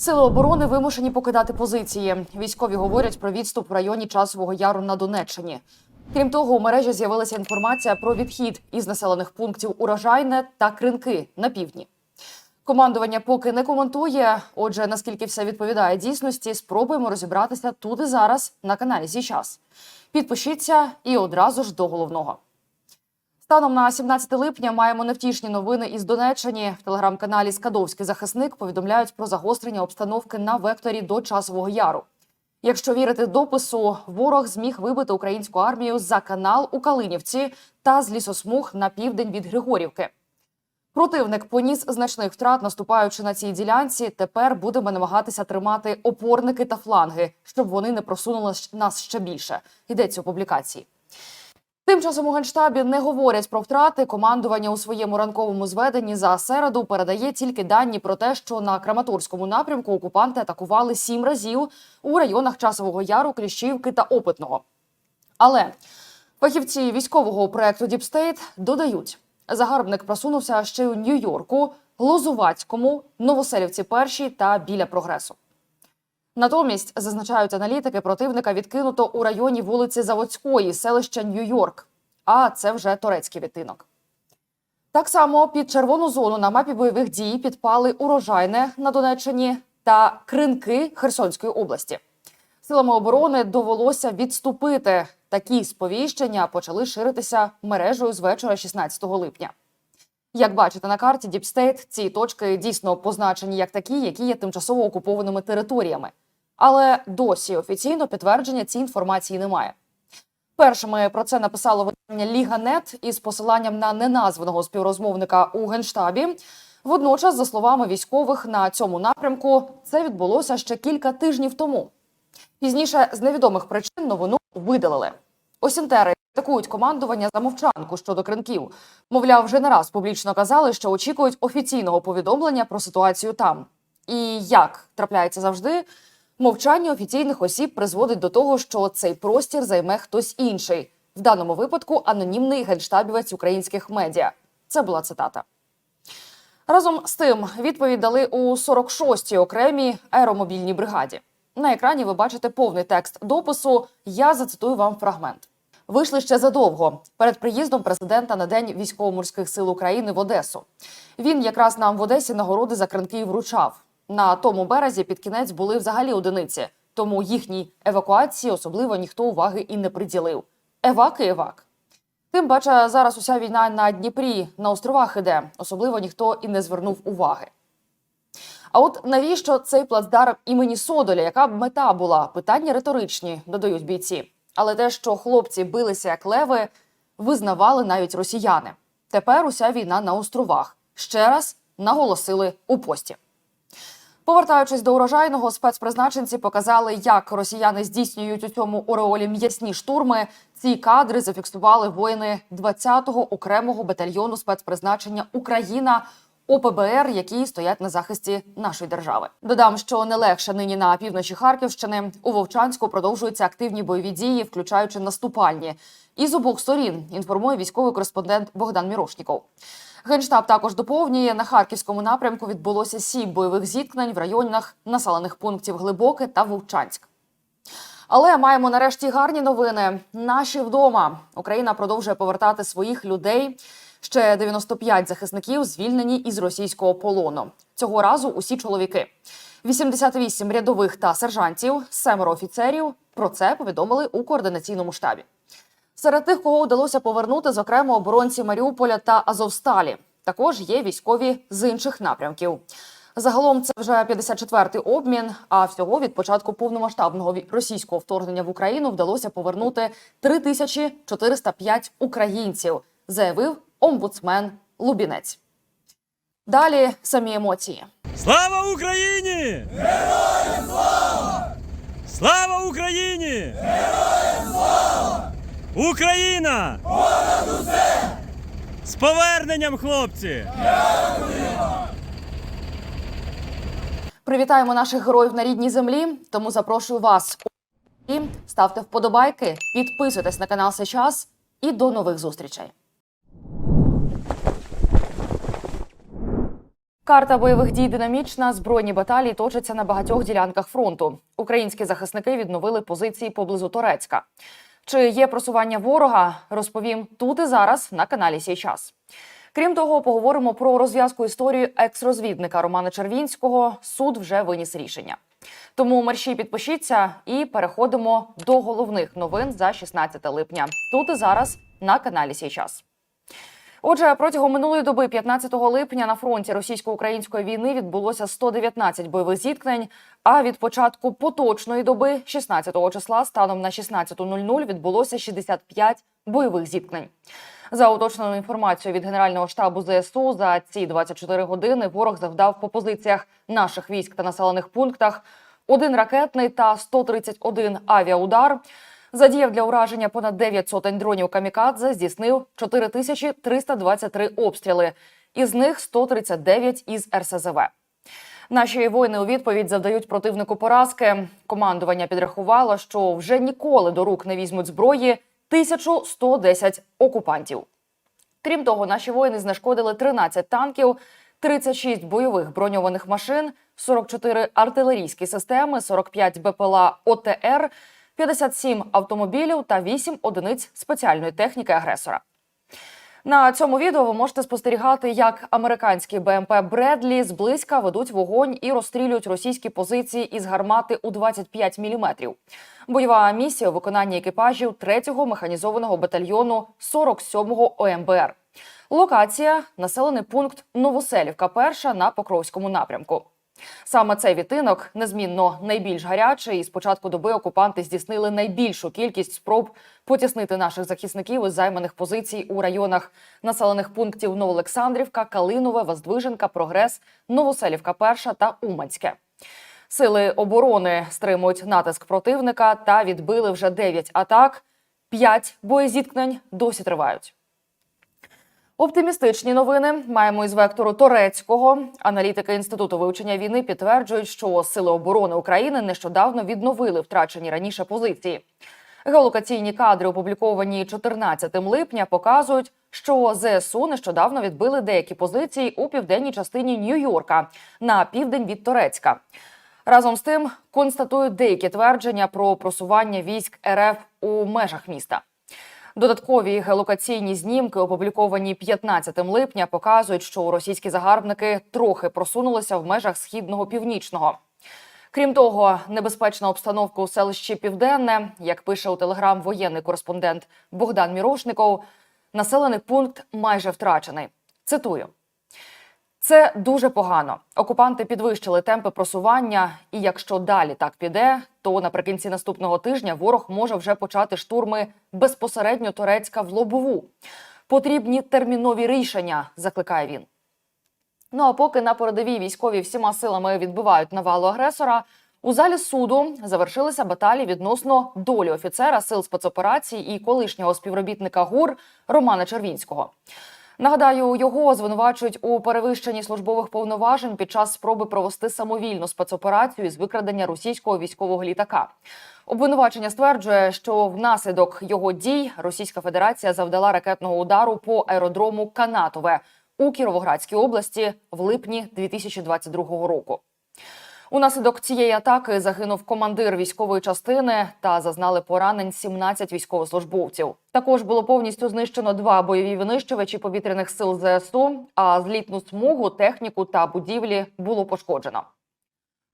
Сили оборони вимушені покидати позиції. Військові говорять про відступ в районі часового яру на Донеччині. Крім того, у мережі з'явилася інформація про відхід із населених пунктів Урожайне та Кринки на півдні. Командування поки не коментує. Отже, наскільки все відповідає дійсності, спробуємо розібратися тут і зараз на каналі Зі час. Підпишіться і одразу ж до головного. Станом на 17 липня маємо невтішні новини із Донеччини. В телеграм-каналі Скадовський захисник повідомляють про загострення обстановки на векторі до часового яру. Якщо вірити допису, ворог зміг вибити українську армію за канал у Калинівці та з лісосмуг на південь від Григорівки. Противник поніс значних втрат, наступаючи на цій ділянці. Тепер будемо намагатися тримати опорники та фланги, щоб вони не просунули нас ще більше. Йдеться у публікації. Тим часом у генштабі не говорять про втрати. Командування у своєму ранковому зведенні за середу передає тільки дані про те, що на Краматорському напрямку окупанти атакували сім разів у районах Часового Яру, Кліщівки та Опитного. Але фахівці військового проекту Діпстейт додають, загарбник просунувся ще у Нью-Йорку, Лозувацькому, Новоселівці першій та біля прогресу. Натомість зазначають аналітики, противника відкинуто у районі вулиці Заводської, селища Нью-Йорк. А це вже турецький відтинок. Так само під червону зону на мапі бойових дій підпали урожайне на Донеччині та кринки Херсонської області. Силами оборони довелося відступити. Такі сповіщення почали ширитися мережею з вечора 16 липня. Як бачите на карті Діпстейт, ці точки дійсно позначені як такі, які є тимчасово окупованими територіями. Але досі офіційно підтвердження цієї інформації немає. Першими про це написало видання Ліга.нет із посиланням на неназваного співрозмовника у генштабі. Водночас, за словами військових, на цьому напрямку це відбулося ще кілька тижнів тому. Пізніше з невідомих причин новину видалили. Осінтери атакують командування за мовчанку щодо кринків. Мовляв, вже не раз публічно казали, що очікують офіційного повідомлення про ситуацію там. І як трапляється завжди, мовчання офіційних осіб призводить до того, що цей простір займе хтось інший. В даному випадку анонімний генштабівець українських медіа. Це була цитата. Разом з тим відповідь дали у 46-й окремій аеромобільній бригаді. На екрані ви бачите повний текст допису. Я зацитую вам фрагмент. Вийшли ще задовго перед приїздом президента на день військово-морських сил України в Одесу. Він якраз нам в Одесі нагороди за кринки вручав. На тому березі під кінець були взагалі одиниці, тому їхній евакуації особливо ніхто уваги і не приділив. Евак і евак. Тим паче зараз уся війна на Дніпрі на островах іде, особливо ніхто і не звернув уваги. А от навіщо цей плацдарм імені Содоля? Яка б мета була? Питання риторичні, додають бійці. Але те, що хлопці билися як леви, визнавали навіть росіяни. Тепер уся війна на островах. Ще раз наголосили у пості. Повертаючись до урожайного, спецпризначенці показали, як росіяни здійснюють у цьому ореолі м'ясні штурми. Ці кадри зафіксували воїни 20-го окремого батальйону спецпризначення Україна. ОПБР, які стоять на захисті нашої держави, додам, що не легше нині на півночі Харківщини у Вовчанську продовжуються активні бойові дії, включаючи наступальні. І з обох сторін інформує військовий кореспондент Богдан Мірошніков. Генштаб також доповнює на харківському напрямку відбулося сім бойових зіткнень в районах населених пунктів Глибоке та Вовчанськ. Але маємо нарешті гарні новини. Наші вдома Україна продовжує повертати своїх людей. Ще 95 захисників звільнені із російського полону. Цього разу усі чоловіки. 88 рядових та сержантів, семеро офіцерів. Про це повідомили у координаційному штабі. Серед тих, кого вдалося повернути, зокрема оборонці Маріуполя та Азовсталі. Також є військові з інших напрямків. Загалом це вже 54-й обмін. А всього від початку повномасштабного російського вторгнення в Україну вдалося повернути 3405 українців, заявив омбудсмен Лубінець. Далі самі емоції. Слава Україні! Героям слава! Слава Україні! Героям слава! Україна! Понад усе! З поверненням, хлопці! Привітаємо наших героїв на рідній землі. Тому запрошую вас у ставте вподобайки, підписуйтесь на канал Сейчас і до нових зустрічей. Карта бойових дій динамічна. Збройні баталії точаться на багатьох ділянках фронту. Українські захисники відновили позиції поблизу Торецька. Чи є просування ворога? Розповім тут і зараз на каналі Сій час. Крім того, поговоримо про розв'язку історії екс-розвідника Романа Червінського. Суд вже виніс рішення. Тому мерщій підпишіться і переходимо до головних новин за 16 липня. Тут і зараз на каналі Сій час. Отже, протягом минулої доби, 15 липня, на фронті російсько-української війни відбулося 119 бойових зіткнень. А від початку поточної доби, 16 числа, станом на 16.00 відбулося 65 бойових зіткнень. За уточненою інформацією від Генерального штабу ЗСУ, за ці 24 години ворог завдав по позиціях наших військ та населених пунктах один ракетний та 131 авіаудар. Задіяв для ураження понад 9 сотень дронів камікадзе, здійснив 4323 обстріли, із них 139 із РСЗВ. Наші воїни у відповідь завдають противнику поразки. Командування підрахувало, що вже ніколи до рук не візьмуть зброї 1110 окупантів. Крім того, наші воїни знешкодили 13 танків, 36 бойових броньованих машин, 44 артилерійські системи, 45 БПЛА ОТР, 57 автомобілів та 8 одиниць спеціальної техніки агресора. На цьому відео ви можете спостерігати, як американські БМП Бредлі зблизька ведуть вогонь і розстрілюють російські позиції із гармати у 25 мм. Бойова місія у виконанні екіпажів 3-го механізованого батальйону 47-го ОМБР. Локація населений пункт Новоселівка, перша на Покровському напрямку. Саме цей відтинок незмінно найбільш гарячий. І з початку доби окупанти здійснили найбільшу кількість спроб потіснити наших захисників із займаних позицій у районах населених пунктів Новоолександрівка, Калинове, Воздвиженка, Прогрес, Новоселівка, Перша та Уманське. Сили оборони стримують натиск противника та відбили вже 9 атак. 5 боєзіткнень досі тривають. Оптимістичні новини маємо із вектору Торецького. Аналітики інституту вивчення війни підтверджують, що сили оборони України нещодавно відновили втрачені раніше позиції. Геолокаційні кадри, опубліковані 14 липня, показують, що ЗСУ нещодавно відбили деякі позиції у південній частині Нью-Йорка на південь від Торецька. Разом з тим констатують деякі твердження про просування військ РФ у межах міста. Додаткові геолокаційні знімки, опубліковані 15 липня, показують, що російські загарбники трохи просунулися в межах східного північного. Крім того, небезпечна обстановка у селищі Південне, як пише у телеграм воєнний кореспондент Богдан Мірошников, населений пункт майже втрачений. Цитую. Це дуже погано. Окупанти підвищили темпи просування, і якщо далі так піде, то наприкінці наступного тижня ворог може вже почати штурми безпосередньо Турецька в лобову. Потрібні термінові рішення, закликає він. Ну а поки на передовій військові всіма силами відбивають навалу агресора. У залі суду завершилися баталії відносно долі офіцера сил спецоперацій і колишнього співробітника ГУР Романа Червінського. Нагадаю, його звинувачують у перевищенні службових повноважень під час спроби провести самовільну спецоперацію із викрадення російського військового літака. Обвинувачення стверджує, що внаслідок його дій Російська Федерація завдала ракетного удару по аеродрому Канатове у Кіровоградській області в липні 2022 року. Унаслідок цієї атаки загинув командир військової частини та зазнали поранень 17 військовослужбовців. Також було повністю знищено два бойові винищувачі повітряних сил ЗСУ. А злітну смугу, техніку та будівлі було пошкоджено.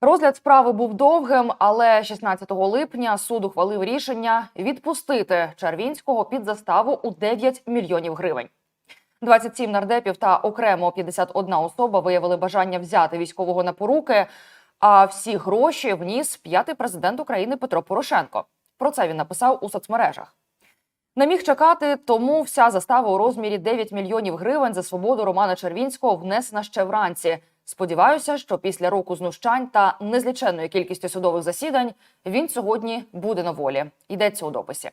Розгляд справи був довгим, але 16 липня суд ухвалив рішення відпустити Червінського під заставу у 9 мільйонів гривень. 27 нардепів та окремо 51 особа виявили бажання взяти військового на поруки. А всі гроші вніс п'ятий президент України Петро Порошенко. Про це він написав у соцмережах. Не міг чекати, тому вся застава у розмірі 9 мільйонів гривень за свободу Романа Червінського внесена ще вранці. Сподіваюся, що після року знущань та незліченної кількості судових засідань він сьогодні буде на волі. Йдеться у дописі.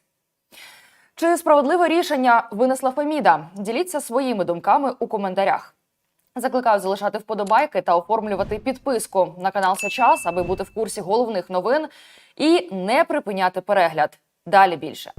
Чи справедливе рішення винесла Феміда? Діліться своїми думками у коментарях. Закликаю залишати вподобайки та оформлювати підписку на канал Сейчас, аби бути в курсі головних новин і не припиняти перегляд. Далі більше.